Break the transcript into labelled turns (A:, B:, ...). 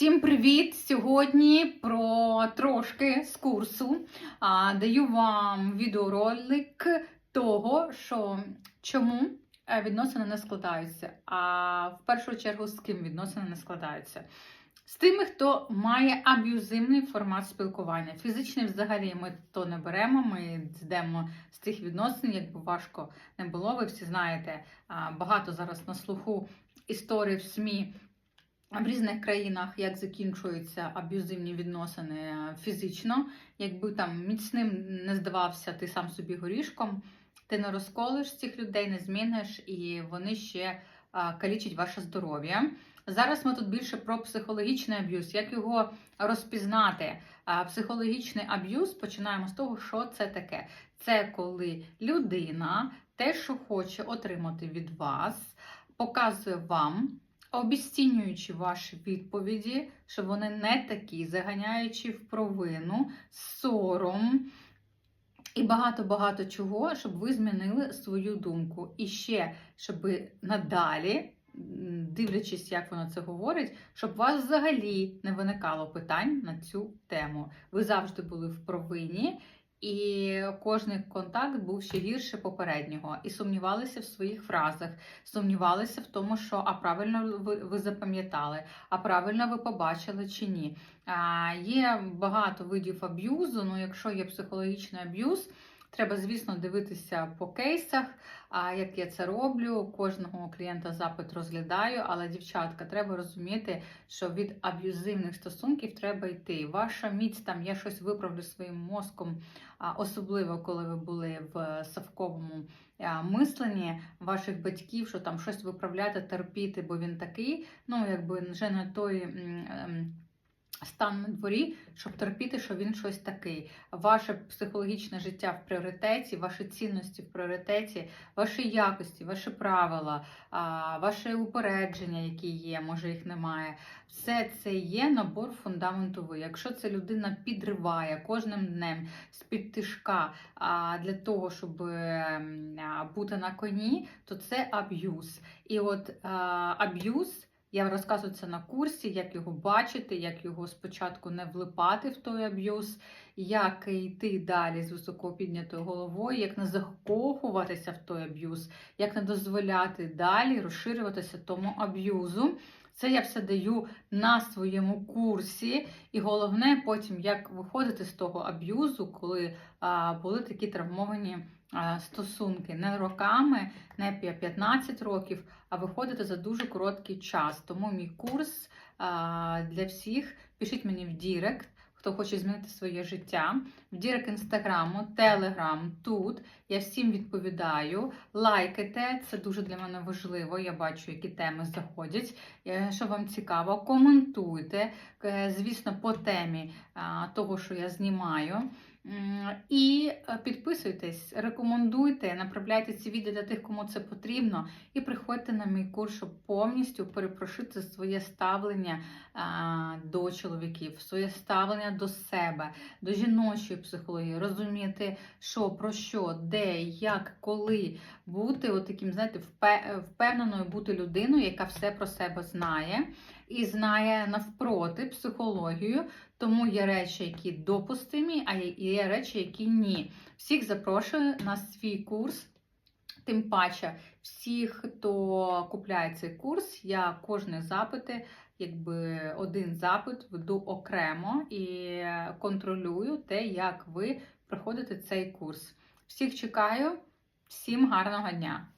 A: Всім привіт! Сьогодні про трошки з курсу. А, даю вам відеоролик того, що чому е, відносини не складаються. А в першу чергу з ким відносини не складаються. З тими, хто має аб'юзивний формат спілкування. Фізичний взагалі ми то не беремо, ми йдемо з цих відносин, якби важко не було. Ви всі знаєте, багато зараз на слуху історій в СМІ в різних країнах, як закінчуються аб'юзивні відносини фізично. Якби там міцним не здавався ти сам собі горішком, ти не розколиш цих людей, не зміниш, і вони ще калічать ваше здоров'я. Зараз ми тут більше про психологічний аб'юз, як його розпізнати. Психологічний аб'юз починаємо з того, що це таке. Це коли людина те, що хоче отримати від вас, показує вам обіцінюючи ваші відповіді, що вони не такі, заганяючи в провину, сором і багато-багато чого, щоб ви змінили свою думку. І ще, щоб надалі, дивлячись, як воно це говорить, щоб у вас взагалі не виникало питань на цю тему. Ви завжди були в провині. І кожний контакт був ще гірше попереднього, і сумнівалися в своїх фразах, сумнівалися в тому, що а правильно ви, ви запам'ятали, а правильно ви побачили чи ні. А, Є багато видів аб'юзу. Ну, якщо є психологічний аб'юз, треба, звісно, дивитися по кейсах. А як я це роблю, кожного клієнта запит розглядаю, але дівчатка, треба розуміти, що від аб'юзивних стосунків треба йти. Ваша міць там я щось виправлю своїм мозком, особливо коли ви були в совковому мисленні ваших батьків, що там щось виправляти, терпіти, бо він такий. Ну, якби вже не той. Стан на дворі, щоб терпіти, що він щось такий. Ваше психологічне життя в пріоритеті, ваші цінності в пріоритеті, ваші якості, ваші правила, ваше упередження, які є, може їх немає. Все це є набор фундаменту ви. Якщо це людина підриває кожним днем з-під тишка для того, щоб ем, бути на коні, то це аб'юз. І от аб'юз. Я розказую це на курсі, як його бачити, як його спочатку не влипати в той аб'юз, як йти далі з високо піднятою головою, як не закохуватися в той аб'юз, як не дозволяти далі розширюватися тому аб'юзу. Це я все даю на своєму курсі, і головне потім, як виходити з того аб'юзу, коли а, були такі травмовані стосунки не роками, не 15 років, а виходити за дуже короткий час. Тому мій курс для всіх пишіть мені в Дірект. Хто хоче змінити своє життя, в Дірект інстаграму, телеграм, тут я всім відповідаю. Лайкайте, це дуже для мене важливо. Я бачу, які теми заходять. Е, Що вам цікаво, коментуйте, е, звісно, по темі того, що я знімаю. І е, підписуйтесь, рекомендуйте, направляйте ці відео для тих, кому це потрібно, і приходьте на мій курс, щоб повністю перепрошити своє ставлення до чоловіків, своє ставлення до себе, до жіночої психології, розуміти, що про що, де, як, коли бути от таким, знаєте, впевненою бути людиною, яка все про себе знає, і знає навпроти психологію. Тому є речі, які допустимі, а є- речі, які ні. Всіх запрошую на свій курс. Тим паче, всіх, хто купляє цей курс, я кожне запити, якби один запит веду окремо і контролюю те, як ви проходите цей курс. Всіх чекаю, всім гарного дня!